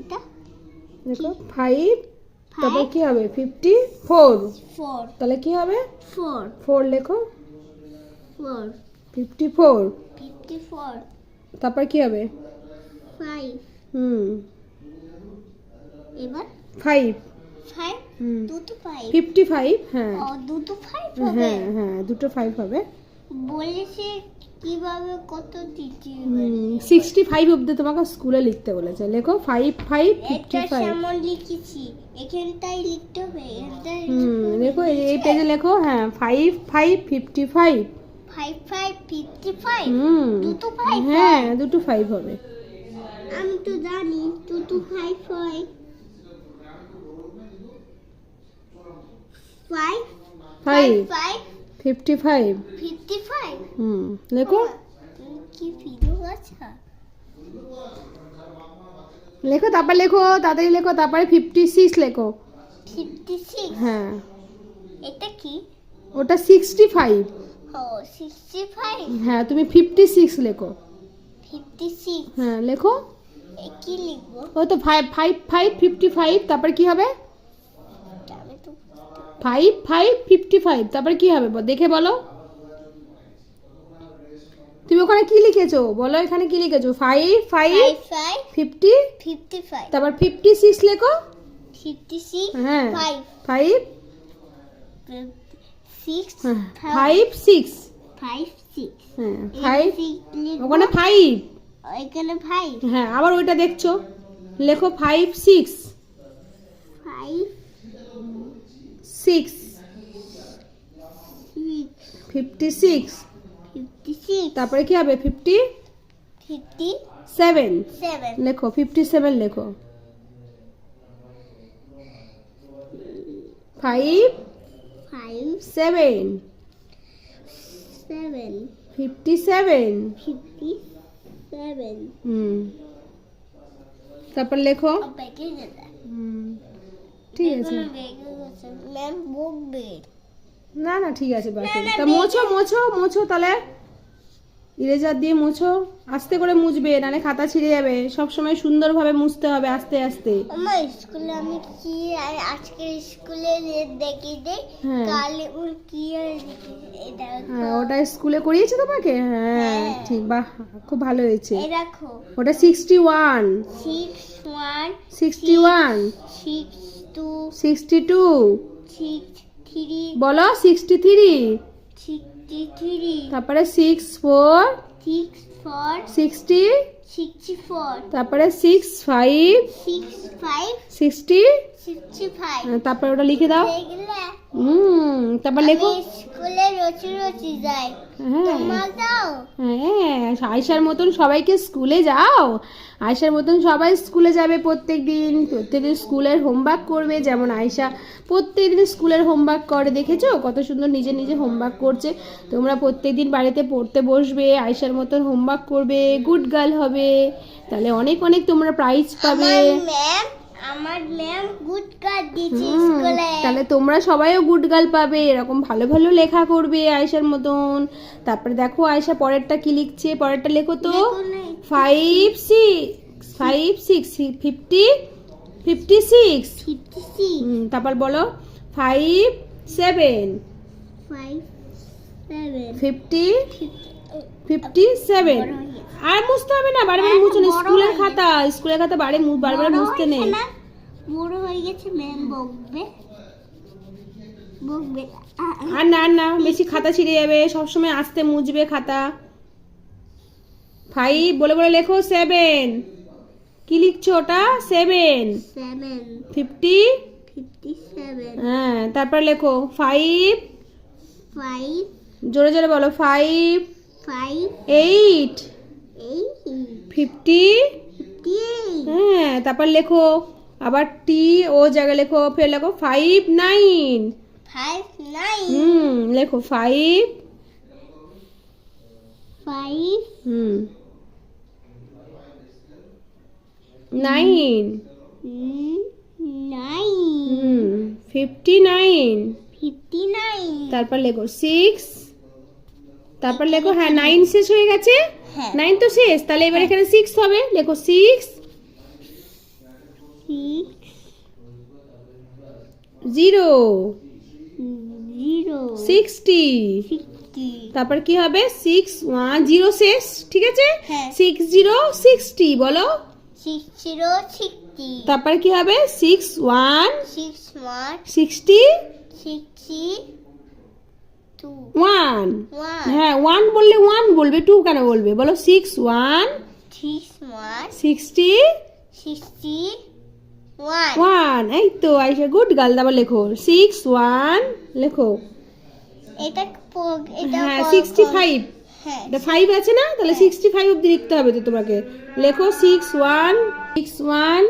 এটা? দেখো ফাইভ তারপর কি হবে? ফিফটি ফোর ফোর তাহলে কি হবে? ফোর ফোর লেখো। Four fifty four fifty four তারপর কি হবে? ফাইভ হুম। এবার? ফাইভ ফাইভ দুটো ফাইভ ফিফটি ফাইভ হ্যাঁ দুটো ফাইভ হ্যাঁ হ্যাঁ দুটো ফাইভ হবে। বলেছে কীভাবে কত দিতে সিক্সটি ফাইভ অব্দি তোমাকে স্কুলে লিখতে বলেছে। লেখো ফাইভ ফাইভ ফিফটি ফাইভ লিখেছি। এখানটাই লিখতে হবে হুম লেখো এই এই পেজে লেখো হ্যাঁ five five fifty five five five fifty five হুম দুটো ফাইভ হ্যাঁ দুটো ফাইভ হবে। আমি তো জানি দুটো ফাইভ হয়। Five five five fifty five fifty five হুম লেখো কি আছে লেখো তারপর লেখো তাড়াতাড়ি লেখো তারপরে ফিফটি সিক্স লেখো। ফিফটি সিক্স হ্যাঁ। এটা কি? ওটা সিক্সটি ফাইভ ও সিক্সটি ফাইভ হ্যাঁ তুমি ফিফটি সিক্স লেখো। ফিফটি সিক্স হ্যাঁ লেখো। কি লিখব? ও তো five five five fifty five তারপর কি হবে? ফাইভ ফাইভ ফিফটি ফাইভ তারপর কি হবে? দেখে বলো। তুমি ওখানে কি লিখেছো? বলো এখানে কি লিখেছো? Five five fifty fifty five তারপর ফিফটি সিক্স লেখো। ফিফটি সিক্স হ্যাঁ। Five six five six five six হ্যাঁ ফাইভ ওখানে ফাইভ ফাইভ হ্যাঁ আবার ওইটা দেখছ। লেখো five six five six fifty six তারপরে কি হবে? ফিফটি ফিফটি সেভেন লেখো ফিফটি সেভেন লেখো। Five five seven seven fifty seven fifty seven হুম তারপর লেখো। হুম ঠিক আছে। ম্যাম বকবে। না না ঠিক আছে না, তা মোছো মোছো মোছো তাহলে। ইরেজার দিয়ে মুছো আস্তে করে মুছবে নালে খাতা ছিঁড়ে যাবে। সব সময় সুন্দরভাবে মুছতে হবে আস্তে আস্তে। আমার স্কুলে আমি কি আজকে স্কুলে দেখি দেই হ্যাঁ। কাল কি হ্যাঁ ওটা স্কুলে করিয়েছে তোমাকে? হ্যাঁ হ্যাঁ। ঠিক বাহ খুব ভালো হয়েছে। এই দেখো। ওটা sixty one six one sixty one six two sixty two six three বলো সিক্সটি থ্রি সিক্সটি থ্রি তারপরে six four six four sixty তারপরে six five six five sixty তারপরে ওটা লিখে দাও। হুম তারপর লেখো। স্কুলে রচি রচি যাই। হ্যাঁ। হ্যাঁ আয়সার মতন সবাইকে স্কুলে যাও। আয়সার মতন সবাই স্কুলে যাবে প্রত্যেক দিন প্রত্যেকদিন স্কুলের হোমওয়ার্ক করবে। যেমন আয়সা প্রত্যেক দিন স্কুলের হোমওয়ার্ক করে। দেখেছ? কত সুন্দর নিজে নিজে হোমওয়ার্ক করছে। তোমরা প্রত্যেক দিন বাড়িতে পড়তে বসবে। আয়সার মতন হোমওয়ার্ক করবে। গুড গার্ল হবে। তাহলে অনেক অনেক তোমরা প্রাইজ পাবে। আমার ম্যাম গুড কার্ড দিয়েছে স্কুলে তাহলে তোমরা সবাইও গুড গার্ল পাবে। এরকম ভালো ভালো লেখা করবে আয়সার মতন। তারপরে দেখো আয়সা পরেরটা কি লিখছে? পরেরটা লেখো তো। Five six five six fifty fifty six তারপর বলো five seven fifty fifty seven আর মুছতে হবে না বারবার মুছো না স্কুলের খাতা স্কুলের খাতা বারে মু- বারবার মুছতে নেই। বড় হয়ে গেছে ম্যাম বকবে। বকবে। আর না না বেশি খাতা ছিঁড়ে যাবে সবসময় আস্তে মুছবে খাতা। ফাইভ বলে বলে লেখো সেভেন কি লিখছো ওটা? সেভেন ফিফটি হ্যাঁ তারপর লেখো ফাইভ ফাইভ জোরে জোরে বলো ফাইভ ফাইভ এইট ফিফটি হ্যাঁ তারপর লেখো আবার টি ও জায়গায় লেখো ফের লেখো ফাইভ নাইন ফাইভ নাইন হুম লেখো ফাইভ ফাইভ হুম। নাইন নাইন হুম ফিফটি নাইন ফিফটি নাইন তারপর লেখো সিক্স তারপর লেখো হ্যাঁ নাইন শেষ হয়ে গেছে? নাইন তো শেষ তাহলে এবার এখানে সিক্স হবে। লেখো সিক্স জিরো সিক্সটি তারপর কি হবে? সিক্স ওয়ান জিরো শেষ ঠিক আছে? সিক্স জিরো সিক্সটি বলো। তারপর কি হবে? Six one six one sixty sixty one হ্যাঁ ওয়ান বললে ওয়ান বলবে টু কেন বলবে? বলো সিক্স ওয়ান সিক্সটি ওয়ান এই তো আইসা গুড গার্ল তারপর লেখো। সিক্স ওয়ান লেখো। এটা হ্যাঁ সিক্সটি ফাইভ এটা ফাইভ আছে না? তাহলে সিক্সটি ফাইভ অব্দি লিখতে হবে তো তোমাকে। লেখো সিক্স ওয়ান সিক্স ওয়ান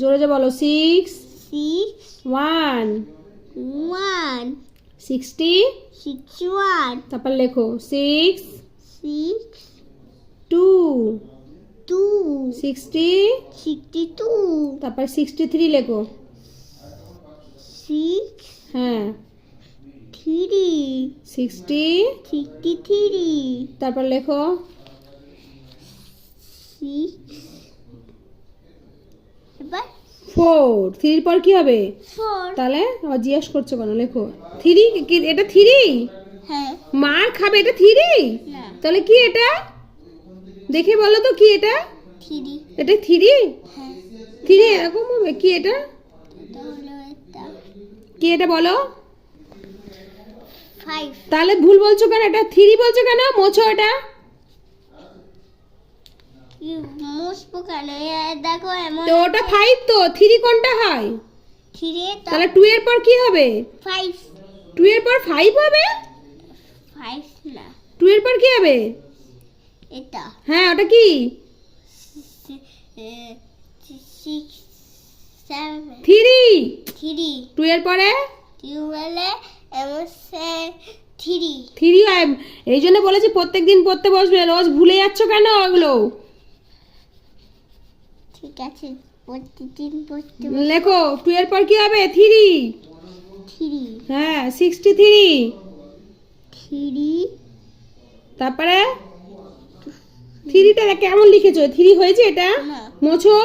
জোরে যে বলো six six one one sixty six one তারপর লেখো। Six six two two sixty sixty two তারপর সিক্সটি থ্রি লেখো। সিক্স হ্যাঁ। থ্রি সিক্সটি সিক্সটি থ্রি তারপর লেখো। সিক্স এবার ফোর। থ্রির পর কি হবে? তাহলে জিজ্ঞেস করছ কেন? লেখো। থ্রি এটা থ্রি? হ্যাঁ। মার খাবে এটা থ্রি? তাহলে কি এটা? দেখে বলো তো কি এটা? এটা থ্রি? হ্যাঁ। থ্রি এরকম হবে? কি এটা? কি এটা বলো? তাহলে ভুল বলছো কেন? এটা থ্রি বলছো কেন? মোছো এটা। মুসবো কেন দেখো এমন তো ওটা ফাইভ তো? থ্রি কোনটা হয়? থ্রি তাহলে টু এর পর কি হবে? ফাইভ টু এর পর ফাইভ হবে? ফাইভ না। টু এর পর কি হবে? এটা। হ্যাঁ ওটা কি? থ্রি থ্রি টু এর পরে? থ্রি থ্রি এই জন্য বলেছি প্রত্যেক দিন পড়তে বসবে। রোজ ভুলে যাচ্ছ কেন ওগুলো? ঠিক আছে প্রতিদিন পড়তে লেখো টু এর পর কি হবে? থ্রি থ্রি হ্যাঁ সিক্সটি থ্রি থ্রি তারপরে থ্রিটা কেমন লিখেছো? থ্রি হয়েছে এটা? মোছো?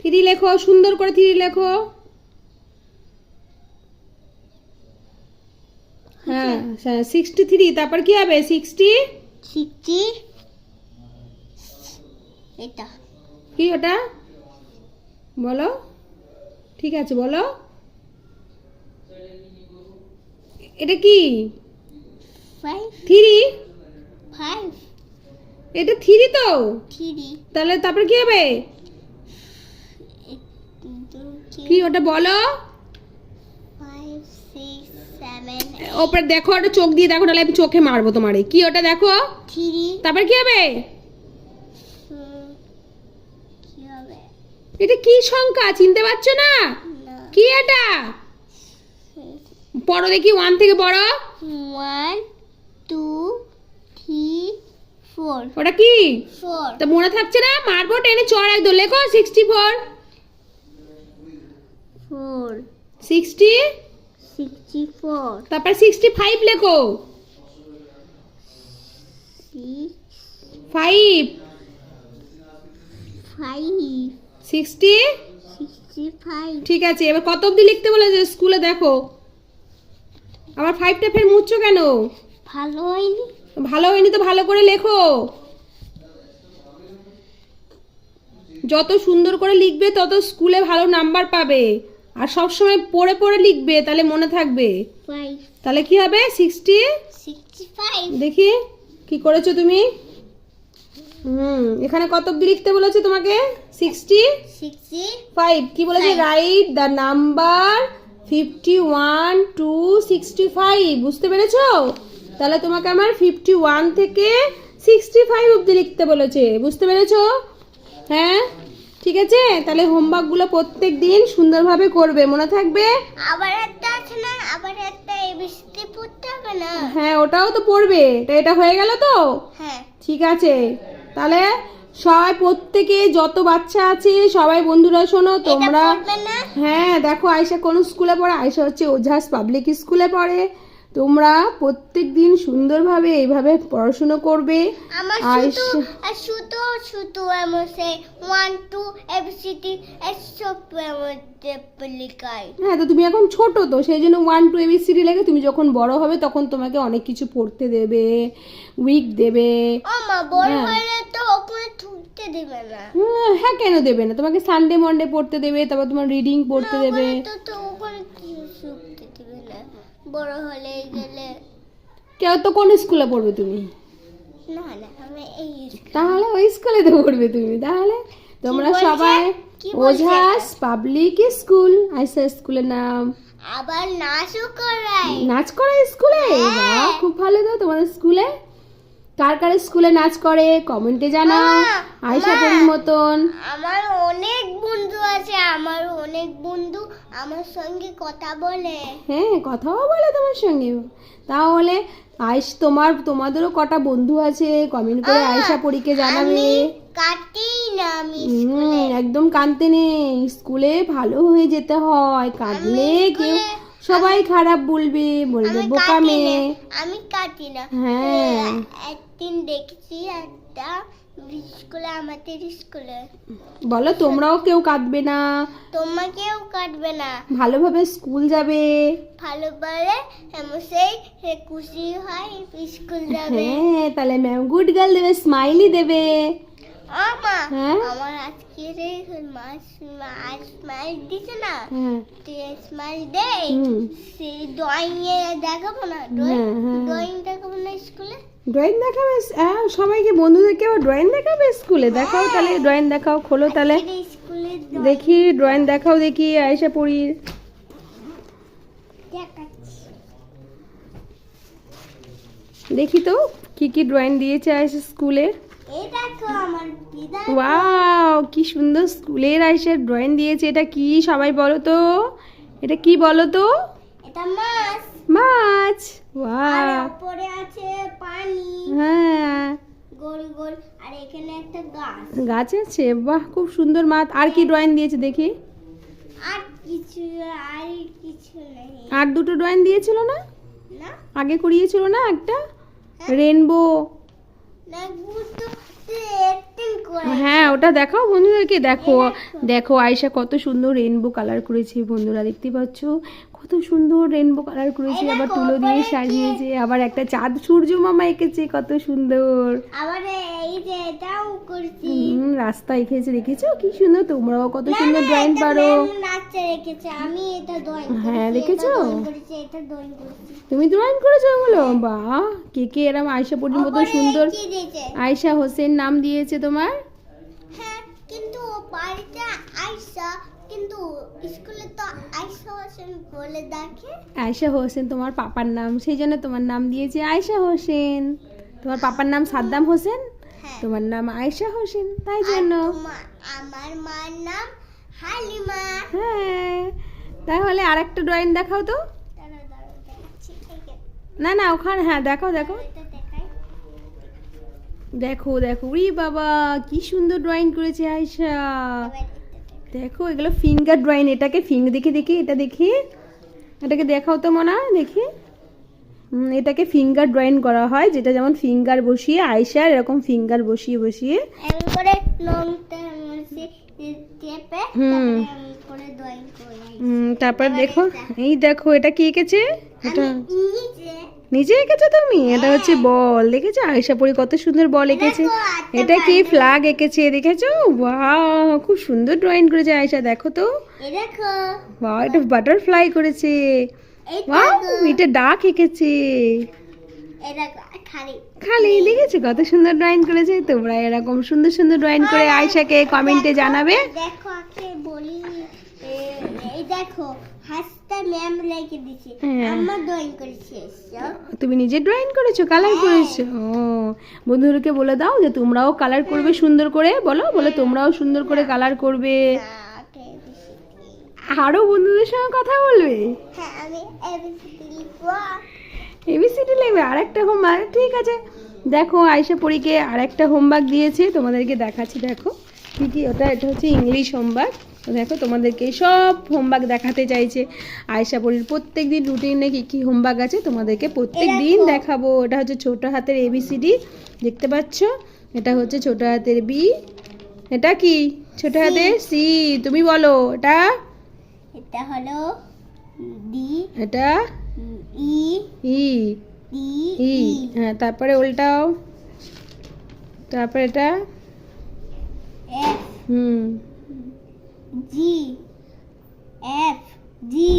থ্রি লেখো সুন্দর করে থ্রি লেখো। হ্যাঁ সিক্সটি থ্রি তারপর কি হবে? সিক্সটি সিক্সটি এটা। কি ওটা? বলো। ঠিক আছে বলো। এটা কি? থ্রি? ফাইভ এটা থ্রি তো? থ্রি। তাহলে তারপর কি হবে? কি ওটা বলো? ওপরে দেখো ওটা চোখ দিয়ে দেখো তাহলে আমি চোখে মারবো তোমারে। কি ওটা দেখো? তারপর কি হবে? এটা কি সংখ্যা? চিনতে পারছ না? কি এটা? পড়ো দেখি ওয়ান থেকে পড়ো। ওয়ান টু থ্রি ফোর ওটা কি? তা মনে থাকছে না? মারবো টেনে চড় একদম। লেখো sixty four four sixty sixty four তারপর সিক্সটি ফাইভ লেখো। Six five five sixty sixty five ঠিক আছে এবার কত অবধি লিখতে বলেছে স্কুলে দেখো। আবার ফাইভটা ফের মুছছো কেন? ভালো হয়নি। ভালো হয়নি তো ভালো করে লেখো। যত সুন্দর করে লিখবে তত স্কুলে ভালো নাম্বার পাবে। আর সব সময় পড়ে পড়ে লিখবে তাহলে মনে থাকবে। তাহলে কি হবে? সিক্সটি দেখি কি করেছ তুমি? হুম এখানে কত অবধি লিখতে বলেছে তোমাকে? সিক্সটি ফাইভ কি বলেছে. Write the number fifty one two sixty five বুঝতে পেরেছ? তাহলে তোমাকে আমার ফিফটি ওয়ান থেকে সিক্সটি ফাইভ অব্দি লিখতে বলেছে। বুঝতে পেরেছ? হ্যাঁ? ঠিক আছে? তাহলে হোমওয়ার্কগুলো প্রত্যেক দিন সুন্দরভাবে করবে মনে থাকবে? আবার একটা আছে না আবার একটা এবিসিডি পড়তে হবে না? হ্যাঁ ওটাও তো পড়বে এটা এটা হয়ে গেল তো? হ্যাঁ। ঠিক আছে। তাহলে সবাই প্রত্যেকে যত বাচ্চা আছে সবাই বন্ধুরা শোনো তোমরা হ্যাঁ দেখো আয়সা কোন স্কুলে পড়ে? আয়সা হচ্ছে ওঝাস পাবলিক স্কুলে পড়ে। তোমরা প্রত্যেক দিন সুন্দরভাবে এইভাবে পড়াশুনো করবে। আর শুধু সে- আর শুধু শুধু আমার সে ওয়ান টু এবিসিডি এসব লিখাই হ্যাঁ তো তুমি এখন ছোট তো সেই জন্য ওয়ান টু এবিসিডি লেগে তুমি যখন বড় হবে তখন তোমাকে অনেক কিছু পড়তে দেবে উইক দেবে। বড় হ্যাঁ। হলে তো না। হ্যাঁ কেন দেবে না? তোমাকে সানডে মন্ডে পড়তে দেবে তারপর তোমার রিডিং পড়তে দেবে। তো তো ওখানে কিছু শুকতে দিবে না বড় হলে গেলে কেউ তো কোন স্কুলে পড়বে তুমি? না না আমি এই তাহলে ওই স্কুলে তো পড়বে তুমি। তাহলে তোমরা সবাই ওঝাস পাবলিক স্কুল। আইসা স্কুলের নাম। আবার নাচও করাই নাচ করাই স্কুলে? হ্যাঁ। খুব ভালো তো তোমাদের স্কুলে। কার কার স্কুলে নাচ করে কমেন্টে জানাও আয়সা পরির মতন। আমার অনেক বন্ধু আছে আমার অনেক বন্ধু আমার সঙ্গে কথা বলে। হ্যাঁ কথাও বলে তোমার সঙ্গে। তাহলে আইস তোমার তোমাদেরও কটা বন্ধু আছে? কমেন্ট করে আয়সা পরীকে জানাবে। আমি কাটি না আমি একদম কাঁদতে নেই। স্কুলে ভালো হয়ে যেতে হয়। কাঁদলে কেউ সবাই খারাপ বলবে বলবে বোকা মেয়ে। আমি কাটি না হ্যাঁ। একদিন দেখছি একটা স্কুলে আমাদের স্কুলে। বলো তোমরাও কেউ কাঁদবে না। তোমাকেও কাটবে না। ভালোভাবে স্কুল যাবে। ভালোভাবে সেই খুশি হয় স্কুল যাবে। হ্যাঁ তাহলে ম্যাম গুড গার্ল দেবে স্মাইলি দেবে। আমা হ্যাঁ? আমার আজকে রে মাস আজ স্মাইল দিছে না হ্যাঁ স্মাইল হুম সেই ড্রয়িং এ দেখাবো না হ্যাঁ, হ্যাঁ। ড্রয়িং দেখাবো না স্কুলে ড্রয়িং দেখাবে হ্যাঁ সবাইকে বন্ধুদেরকেও ড্রয়িং দেখাবে স্কুলে দেখাও তাহলে ড্রয়িং দেখাও খোলো তাহলে। দেখি ড্রয়িং দেখাও দেখি আয়সা পড়ির দেখি তো কি কি ড্রয়িং দিয়েছে আয়সা স্কুলে ওয়াও কি সুন্দর স্কুলের আয়সা ড্রয়িং দিয়েছে। এটা কি সবাই বলো তো? এটা কি বলো তো? এটা মাছ। মাছ। ওয়াও। উপরে আছে পানি। হ্যাঁ। গোল গোল। আর এখানে একটা গাছ। গাছ আছে? বাহ খুব সুন্দর মাছ। আর কি ড্রয়িং দিয়েছে দেখি? আর কিছু আর কিছু নেই। আর দুটো ড্রয়িং দিয়েছিল না? না। আগে করিয়েছিল না একটা? হ্যাঁ। রেনবো না বুঝতো একদিন করে হ্যাঁ ওটা দেখাও বন্ধুদেরকে দেখো। দেখো। আয়সা কত সুন্দর রেনবো কালার করেছে বন্ধুরা দেখতে পাচ্ছ? কত সুন্দর রেনবো কালার করেছে আবার তুলো দিয়ে সাজিয়েছে আবার একটা চাঁদ সূর্য মামা এঁকেছে কত সুন্দর। আবার এই যে এটাও করছি। হুম, রাস্তা এঁকেছে দেখেছ কি সুন্দর তোমরাও কত সুন্দর ড্রয়িং পারো। আমি এটা ড্রয়িং হ্যাঁ, দেখেছ? করেছি এটা ড্রয়িং তুমি ড্রয়িং করেছ ওগুলো বাহ কে কে এরম আয়সা পরির মতো সুন্দর আয়সা হোসেন নাম দিয়েছে তোমার? হ্যাঁ কিন্তু বাড়িতে কিন্তু স্কুলে তো আইসা হোসেন বলে ডাকে। আয়সা হোসেন তোমার পাপার নাম সেই জন্য তোমার নাম দিয়েছে আয়সা হোসেন। তোমার পাপার নাম সাদ্দাম হোসেন? হ্যাঁ। তোমার নাম আয়সা হোসেন তাই জন্য। আমার মার নাম হালিমা। হ্যাঁ তাহলে আর একটা ড্রয়িং দেখাও তো। না না ওখানে হ্যাঁ দেখো দেখো দেখো দেখো উই বাবা কি সুন্দর ড্রয়িং করেছে আয়সা। দেখো এগুলো ফিঙ্গার ড্রয়িং এটাকে ফিঙ্গ দেখি দেখি এটা দেখি। এটাকে দেখাও তো মনে হয় দেখি এটাকে ফিঙ্গার ড্রয়িং করা হয় যেটা যেমন ফিঙ্গার বসিয়ে আয়সার এরকম ফিঙ্গার বসিয়ে বসিয়ে। তারপরে দেখো এই দেখো এটা কি এঁকেছে? এটা নিজে এঁকেছো তুমি? এটা হচ্ছে বল। দেখেছ? আয়সা পরি কত সুন্দর বল এঁকেছে। এটা কি। ফ্ল্যাগ এঁকেছে দেখেছ? বাহ খুব সুন্দর ড্রয়িং করেছে আয়সা দেখো তো। বাহ এটা বাটারফ্লাই করেছে। বাহ এটা ডাক এঁকেছে। খালি। দেখেছ? কত সুন্দর ড্রয়িং করেছে। তোমরা এরকম সুন্দর সুন্দর ড্রয়িং করে আয়সাকে কমেন্টে জানাবে। দেখো বলি। এই দেখো হাসটা ম্যাম দিছে হ্যাঁ। আমার ড্রয়িং করেছে। তুমি নিজে ড্রয়িং করেছ কালার হ্যাঁ। করেছ? ও বন্ধুদেরকে বলে দাও যে তোমরাও কালার করবে সুন্দর করে বলো বলে তোমরাও সুন্দর করে কালার করবে। আরও বন্ধুদের সঙ্গে কথা বলবে? হ্যাঁ আমি এবিসিডি লিখব। এবিসিডি লিখবে আরেকটা হোমওয়ার্ক ঠিক আছে। দেখো আয়সা পরীকে আরেকটা হোমওয়ার্ক দিয়েছে তোমাদেরকে দেখাচ্ছি দেখো। কি কি ওটা এটা হচ্ছে ইংলিশ হোমওয়ার্ক তো দেখো তোমাদেরকে সব হোমওয়ার্ক দেখাতে চাইছে। আয়সা পরির প্রত্যেক দিন রুটিনে কী কী হোমওয়ার্ক আছে? তোমাদেরকে প্রত্যেক দিন দেখাবো। এটা হচ্ছে ছোট হাতের এবিসিডি দেখতে পাচ্ছ? এটা হচ্ছে ছোট হাতের বি এটা কি? ছোট C। হাতের সি তুমি বলো এটা? এটা হলো ডি এটা? ই। ই। ই। হ্যাঁ তারপরে উল্টাও। তারপরে এটা? হুম। জি এফ জি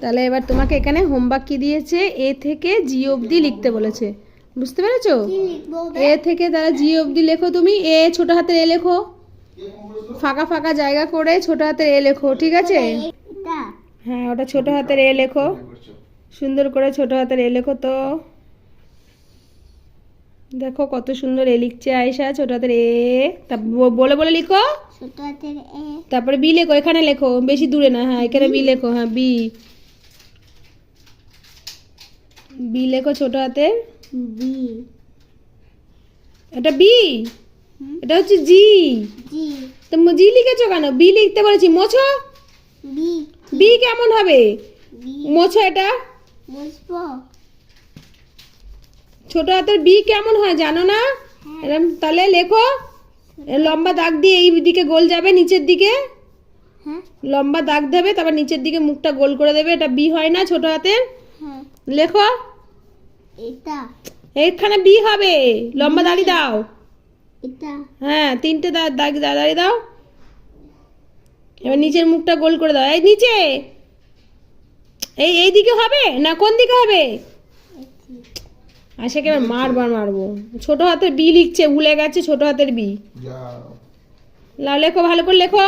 তাহলে এবার তোমাকে এখানে হোমওয়ার্ক কি দিয়েছে? এ থেকে জি অবধি লিখতে বলেছে। বুঝতে পেরেছ? এ থেকে তাহলে জি অবধি লেখো তুমি। এ ছোট হাতের এ লেখো। ফাঁকা ফাঁকা জায়গা করে ছোট হাতের এ লেখো ঠিক আছে? হ্যাঁ ওটা ছোট হাতের এ লেখো। সুন্দর করে ছোট হাতের এ লেখো তো। দেখো কত সুন্দর এ লিখছে আয়সা ছোট হাতের এ তা বলে বলে লিখো। তারপরে বি লেখো এখানে লেখো বেশি দূরে না হ্যাঁ এখানে বি লেখো হ্যাঁ বি। বি লেখো ছোট হাতের বি। এটা বি? এটা হচ্ছে জি। জি। তো জি লিখেছো কেন? বি লিখতে বলেছি মোছো? বি। কেমন হবে? মোছো এটা? ছোট হাতের বি কেমন হয় জানো না? এরম তাহলে লেখো। লম্বা দাগ দিয়ে এই দিকে গোল যাবে নিচের দিকে। হ্যাঁ। লম্বা দাগ দেবে তারপর নিচের দিকে মুখটা গোল করে দেবে। এটা বি হয় না ছোট হাতের। হ্যাঁ। লেখো। এটা। এখানে বি হবে। লম্বা দাড়ি দাও। এটা। হ্যাঁ তিনটে দাগ দা- দাড়ি দাও। এবার নিচের মুখটা গোল করে দাও। এই নিচে। এই এই দিকে হবে না কোন দিকে হবে? আশাকে এবার মারবার মারবো। ছোট হাতের বি লিখছে ভুলে গেছে ছোট হাতের বি। লাও লেখো ভালো করে লেখো।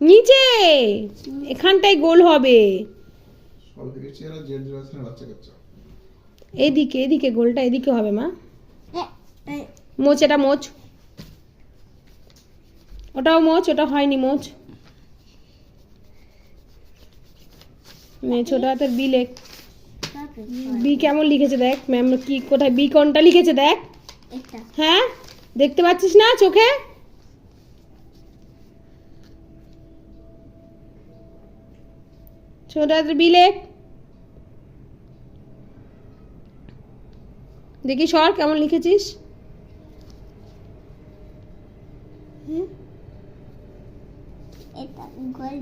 নিচে! এখানটায় গোল হবে। এদিকে এদিকে গোলটা এদিকে হবে মা। এ এ মোচ এটা মোচ। ওটাও মোচ ওটা হয়নি মোচ। মানে ছোট হাতের বি লেখ বি কেমন লিখেছে দেখ ম্যাম কি কোথায় বি কোনটা লিখেছে দেখ। হ্যাঁ? দেখতে পাচ্ছিস না চোখে? ছোট হাতের বি লেখ দেখি সর কেমন লিখেছিস? হুম এটা গোল